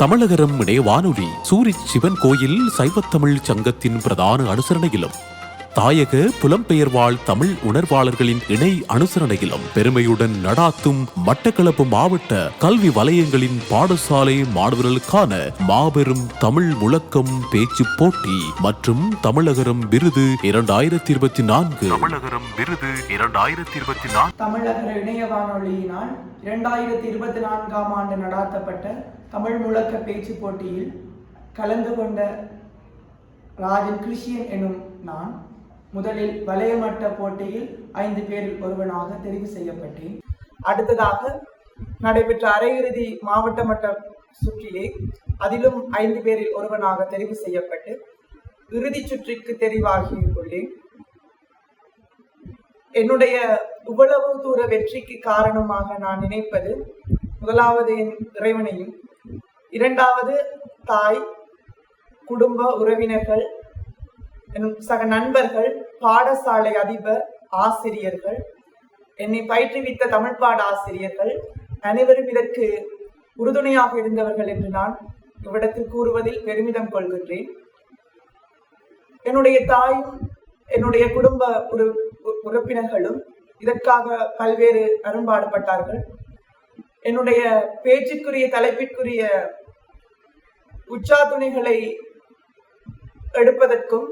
தமிழகரம் இணைய வானொலி சூரிச் சிவன் கோயில் சைவத்தமிழ் சங்கத்தின் பிரதான அனுசரணையிலும் தாயக புலம்பெயர்வாழ் தமிழ் உணர்வாளர்களின் இணை அனுசரணையிலும் பெருமையுடன் நடாத்தும் மட்டக்களப்பு மாவட்ட கல்வி வலயங்களின் பாடசாலை மாணவர்களுக்கான மாபெரும் தமிழ் முழக்கம் பேச்சு போட்டி மற்றும் தமிழகரம் விருது இரண்டாயிரத்தி இருபத்தி நான்கு தமிழகரம் விருது இரண்டாயிரத்தி இருபத்தி நான்கு தமிழக இணைய வானொலியினால் இரண்டாயிரத்தி இருபத்தி நான்காம் ஆண்டு நடாத்தப்பட்ட தமிழ் முழக்க பேச்சு போட்டியில் கலந்து கொண்ட ராஜன் கிருஷியன் எனும் நான் முதலில் வளையமட்ட போட்டியில் ஐந்து பேரில் ஒருவனாக தெரிவு செய்யப்பட்டேன். அடுத்ததாக நடைபெற்ற அரையிறுதி மாவட்ட மட்ட சுற்றிலே அதிலும் ஐந்து பேரில் ஒருவனாக தெரிவு செய்யப்பட்டு இறுதிச் சுற்றிற்கு தெரிவாகியுள்ளேன். என்னுடைய இவ்வளவு தூர வெற்றிக்கு காரணமாக நான் நினைப்பது முதலாவது என் இறைவனையும் இரண்டாவது தாய் குடும்ப உறவினர்கள் எனும் சக நண்பர்கள் பாடசாலை அதிபர் ஆசிரியர்கள் என்னை பயிற்றுவித்த தமிழ் பாட ஆசிரியர்கள் அனைவரும் இதற்கு உறுதுணையாக இருந்தவர்கள் என்று நான் இவ்விடத்தில் கூறுவதில் பெருமிதம் கொள்கின்றேன். என்னுடைய தாயும் என்னுடைய குடும்ப உறு உ- உறுப்பினர்களும் இதற்காக பல்வேறு அரும்பாடுபட்டார்கள். என்னுடைய பேச்சுக்குரிய தலைப்பிற்குரிய உச்சாதுணைகளை எடுப்பதற்கும்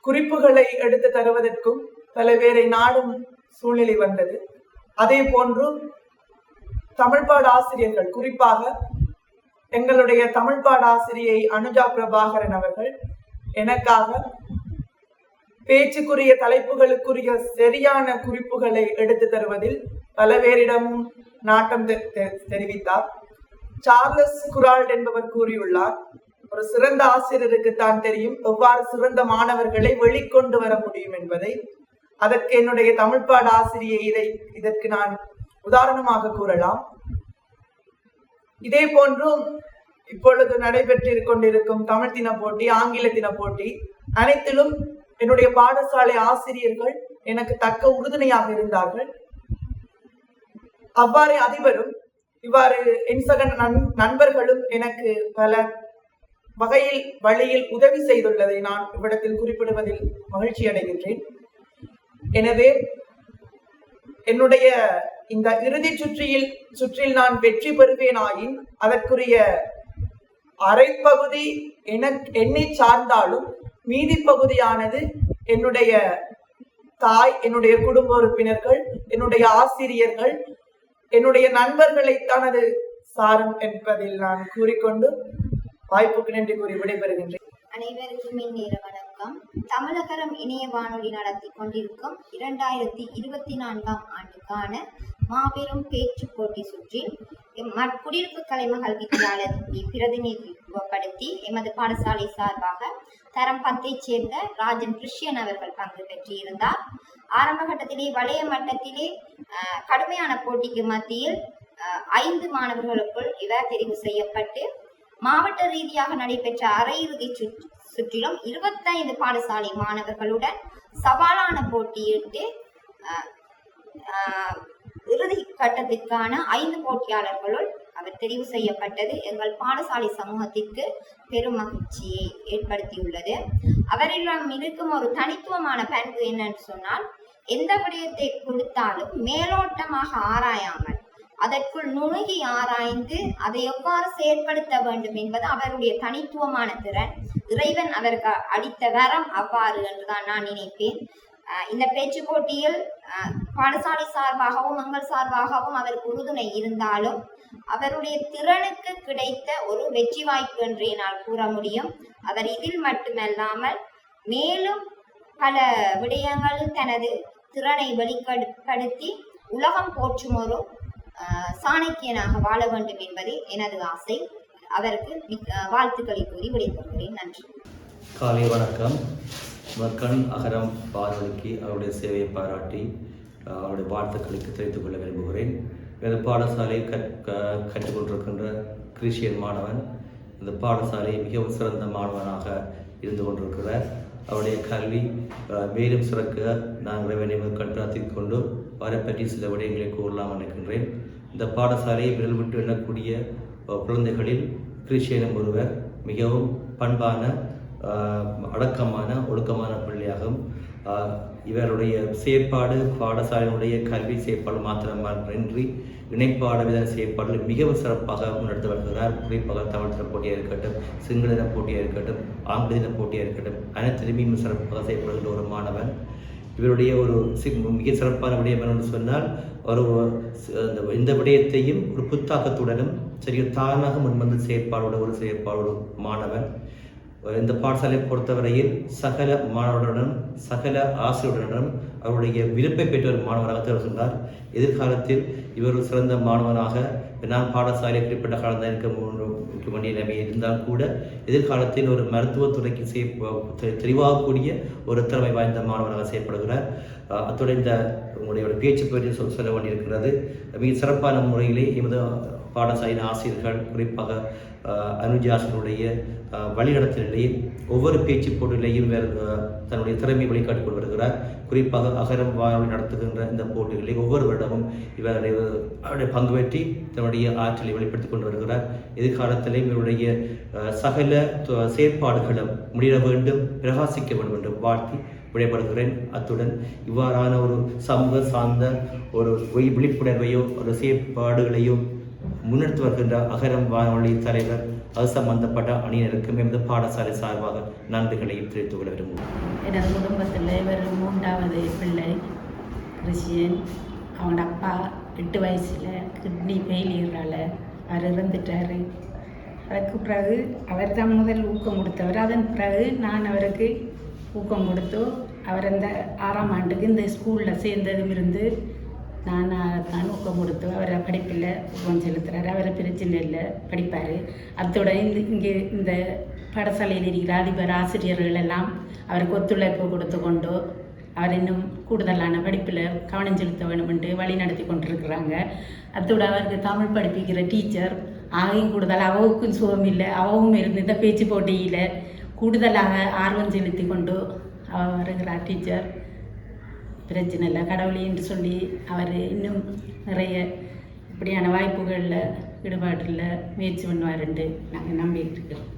குறிப்புகளை எடுத்து தருவதற்கும் பல பேரை நாடும் சூழ்நிலை வந்தது. அதே போன்று தமிழ்பாடு ஆசிரியர்கள் குறிப்பாக எங்களுடைய தமிழ்பாடு ஆசிரியை அனுஜா பிரபாகரன் அவர்கள் எனக்காக பேச்சுக்குரிய தலைப்புகளுக்குரிய சரியான குறிப்புகளை எடுத்து தருவதில் பல பேரிடமும் நாட்டம் தெ- தெரிவித்தார். சார்லஸ் குரால்ட் என்பவர் கூறியுள்ளார் ஒரு சிறந்த ஆசிரியருக்கு தான் தெரியும் எவ்வாறு சிறந்த மாணவர்களை வெளிக்கொண்டு வர முடியும் என்பதை. அதற்கு என்னுடைய தமிழ்பாட ஆசிரியை இதை இதற்கு நான் உதாரணமாக கூறலாம். இதே போன்றும் இப்பொழுது நடைபெற்று கொண்டிருக்கும் தமிழ் தின போட்டி ஆங்கில தின போட்டி அனைத்திலும் என்னுடைய பாடசாலை ஆசிரியர்கள் எனக்கு தக்க உறுதுணையாக இருந்தார்கள். அவ்வாறே அதிபரும் இவ்வாறு என் நண்பர்களும் எனக்கு பல வகையில் வழியில் உதவி செய்துள்ளதை நான் இவ்விடத்தில் குறிப்பிடுவதில் மகிழ்ச்சி அடைகின்றேன். எனவே என்னுடைய இந்த இறுதி சுற்றியில் சுற்றில் நான் வெற்றி பெறுவேனாயின் அதற்குரிய அரைப்பகுதி என என்னை சார்ந்தாலும் மீதி பகுதியானது என்னுடைய தாய் என்னுடைய குடும்ப உறுப்பினர்கள் என்னுடைய ஆசிரியர்கள் என்னுடைய நண்பர்களைத்தான் அது சாரும் என்பதில் நான் கூறிக்கொண்டு வாய்ப்புக்கு நன்றி கூறி விடைபெறுகின்றேன். அனைவருக்கும் இந்நேர வணக்கம். தமிழகரம் இணைய வானொலி நடத்தி கொண்டிருக்கும் இரண்டாயிரத்தி இருபத்தி நான்காம் ஆண்டுக்கான மாபெரும் பேச்சு போட்டி சுற்றி எம் குடியிருப்பு கலைமகள் வித்தியாலயத்தை பிரதிநிதித்துவப்படுத்தி எமது பாடசாலை சார்பாக தரம் பத்தைச் சேர்ந்த ராஜன் கிருஷ்யன் அவர்கள் பங்கு பெற்றிருந்தார். ஆரம்ப கட்டத்திலே வளைய மட்டத்திலே கடுமையான போட்டிக்கு மத்தியில் ஐந்து மாணவர்களுக்குள் இவர் தெரிவு செய்யப்பட்டு மாவட்ட ரீதியாக நடைபெற்ற அரையிறுதி சுற்று சுற்றிலும் இருபத்தைந்து பாடசாலை மாணவர்களுடன் சவாலான போட்டியிட்டு இறுதி கட்டத்திற்கான ஐந்து போட்டியாளர்களுள் அவர் தெரிவு செய்யப்பட்டது. எங்கள் பாடசாலை சமூகத்திற்கு பெரும் மகிழ்ச்சியை ஏற்படுத்தியுள்ளது. அவரிடம் இருக்கும் ஒரு தனித்துவமான பண்பு என்னன்னு சொன்னால் எந்த விடயத்தை கொடுத்தாலும் மேலோட்டமாக ஆராயாமல் அதற்குள் நுணுகி ஆராய்ந்து அதை எவ்வாறு செயற்படுத்த வேண்டும் என்பது அவருடைய தனித்துவமான திறன். இறைவன் அவருக்கு அடித்த வரம் அவ்வாறு என்றுதான் நான் நினைப்பேன். இந்த பேச்சு போட்டியில் அஹ், பாடசாலை சார்பாகவும் எங்கள் சார்பாகவும் அவருக்கு உறுதுணை இருந்தாலும் அவருடைய திறனுக்கு கிடைத்த ஒரு வெற்றி வாய்ப்பு என்று என்னால் கூற முடியும். அவர் இதில் மட்டுமல்லாமல் மேலும் பல விடயங்களில் தனது திறனை வெளிப்படுத்தி உலகம் போற்றும் சாணக்கியனாக வாழ வேண்டும் என்பதே எனது ஆசை. அவருக்கு வாழ்த்துக்களை கூறி விடைபெறுகிறேன். நன்றி. காலை வணக்கம். மக்கள் அகரம் பார்வதிக்கு அவருடைய சேவையை பாராட்டி அவருடைய வாழ்த்துக்களுக்கு தெரிவித்துக் கொள்ள விரும்புகிறேன். எனது பாடசாலை க- கற்றுக்கொண்டிருக்கின்ற கிறிஸ்டியன் மாணவன் இந்த பாடசாலை மிகவும் சிறந்த மாணவனாக இருந்து கொண்டிருக்கிறார். அவருடைய கல்வி மேலும் சிறக்க நான் இறைவனை முதல் கொண்டு அவரை பற்றி சில விடயங்களை கூறலாம் நினைக்கின்றேன். இந்த பாடசாலையை விரல் விட்டு எண்ணக்கூடிய குழந்தைகளில் கிறிஸ்டியனும் ஒருவர் மிகவும் பண்பான அடக்கமான ஒழுக்கமான பிள்ளையாகவும் இவருடைய செயற்பாடு பாடசாலையினுடைய கல்வி செயற்பாடு மாத்திரமின்றி இணைப்பாட வித செயற்பாடுகள் மிகவும் சிறப்பாக முன்னெடுத்து வருகிறார். குறிப்பாக தமிழ் தின போட்டியாக இருக்கட்டும் சிங்கள தின போட்டியாக இருக்கட்டும் ஆங்கில தின போட்டியாக இருக்கட்டும் அனைத்திலுமே மிக சிறப்பாக செயல்படுகின்ற ஒரு மாணவன். இவருடைய ஒரு மிக சிறப்பான விடயம் என்னென்னு சொன்னால் ஒரு அந்த இந்த விடயத்தையும் ஒரு புத்தாக்கத்துடனும் சரி தானாக முன்வந்து செயற்பாடோட ஒரு செயற்பாடு மாணவன். இந்த பாடசாலையை பொறுத்தவரையில் சகல மாணவருடனும் சகல ஆசிரியருடனும் அவருடைய விருப்பை பெற்ற ஒரு மாணவராக சொன்னார் எதிர்காலத்தில் இவர் ஒரு சிறந்த மாணவனாக நான் பாடசாலை குறிப்பிட்ட காலம் இருக்க முக்கிய வேண்டிய நிலைமை இருந்தால் கூட எதிர்காலத்தில் ஒரு மருத்துவத்துறைக்கு செய் தெளிவாகக்கூடிய ஒரு திறமை வாய்ந்த மாணவனாக செயல்படுகிறார். அத்துடன் இந்த உங்களுடைய ஒரு பேச்சு பற்றி சொல் சொல்ல வேண்டியிருக்கிறது. மிக சிறப்பான முறையிலே எமது பாடசாலையின் ஆசிரியர்கள் குறிப்பாக அனுஜாசனுடைய அனுஜ் ஒவ்வொரு பேச்சு போட்டியிலையும் வேறு தன்னுடைய திறமையை வெளிக்காட்டிக் கொண்டு வருகிறார். குறிப்பாக அகரம் வானொலி நடத்துகின்ற இந்த போட்டிகளில் ஒவ்வொரு வருடமும் இவர் அவருடைய பங்கு பெற்றி தன்னுடைய ஆற்றலை வெளிப்படுத்திக் கொண்டு வருகிறார். எதிர்காலத்திலேயும் இவருடைய சகல செயற்பாடுகளும் முடிய வேண்டும் பிரகாசிக்க வேண்டும் என்று வாழ்த்தி விடைபடுகிறேன் அத்துடன் இவ்வாறான ஒரு சமூக சார்ந்த ஒரு விழிப்புணர்வையோ ஒரு செயற்பாடுகளையோ முன்னெடுத்து வருகின்ற அகரம் வானொலி தலைவர் அது சம்பந்தப்பட்ட அணியினருக்கும் எமது பாடசாலை சார்பாக நன்றிகளையும் தெரிவித்துக் கொள்ள விரும்புவோம் எனது குடும்பத்தில் இவர் மூன்றாவது பிள்ளை கிறிஸ்டியன். அவனோட அப்பா எட்டு வயசில் கிட்னி ஃபெயிலியரால் அவர் இறந்துட்டார். அதுக்கு பிறகு அவர் தான் முதல் ஊக்கம் கொடுத்தவர். அதன் பிறகு நான் அவருக்கு ஊக்கம் கொடுத்து அவர் அந்த ஆறாம் ஆண்டுக்கு இந்த ஸ்கூலில் சேர்ந்ததும் இருந்து நான் தான் ஊக்கம் கொடுத்து அவரை படிப்பில் ஊக்கம் செலுத்துகிறாரு அவரை பிரச்சனை இல்லை படிப்பார். அத்தோட இந்த இங்கே இந்த பாடசாலையில் இருக்கிற அதிபர் ஆசிரியர்கள் எல்லாம் அவருக்கு ஒத்துழைப்பு கொடுத்து கொண்டு அவர் இன்னும் கூடுதலான படிப்பில் கவனம் செலுத்த வேண்டும் என்று வழி நடத்தி கொண்டிருக்கிறாங்க. அத்தோட அவருக்கு தமிழ் படிப்பிக்கிற டீச்சர் ஆகையும் கூடுதல் அவவுக்கும் சுகம் இல்லை. அவவும் இருந்து இந்த பேச்சு போட்டியில் கூடுதலாக ஆர்வம் செலுத்தி கொண்டு அவர் வருகிறார் டீச்சர் பிரச்சனை இல்லை கடவுளே என்று சொல்லி அவர் இன்னும் நிறைய இப்படியான வாய்ப்புகளில் ஈடுபாட்டில் முயற்சி பண்ணுவாருன்ட்டு நாங்கள் நம்பிக்கிட்டு இருக்கிறோம்.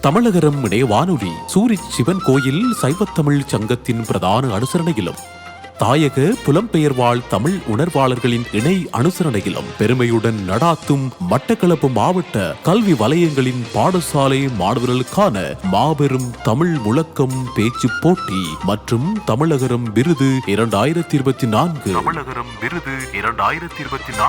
தமிழகரம் இணைய வானொலி சூரி சிவன் கோயில் சைவத்தமிழ் சங்கத்தின் பிரதான அனுசரணையிலும் தாயக புலம்பெயர்வாழ் தமிழ் உணர்வாளர்களின் இணை அனுசரணையிலும் பெருமையுடன் நடாத்தும் மட்டக்களப்பு மாவட்ட கல்வி வலயங்களின் பாடசாலை மாணவர்களுக்கான மாபெரும் தமிழ் முழக்கம் பேச்சு போட்டி மற்றும் தமிழகரம் விருது இரண்டாயிரத்தி இருபத்தி நான்கு. தமிழகரம் விருது இரண்டாயிரத்தி இருபத்தி நான்கு.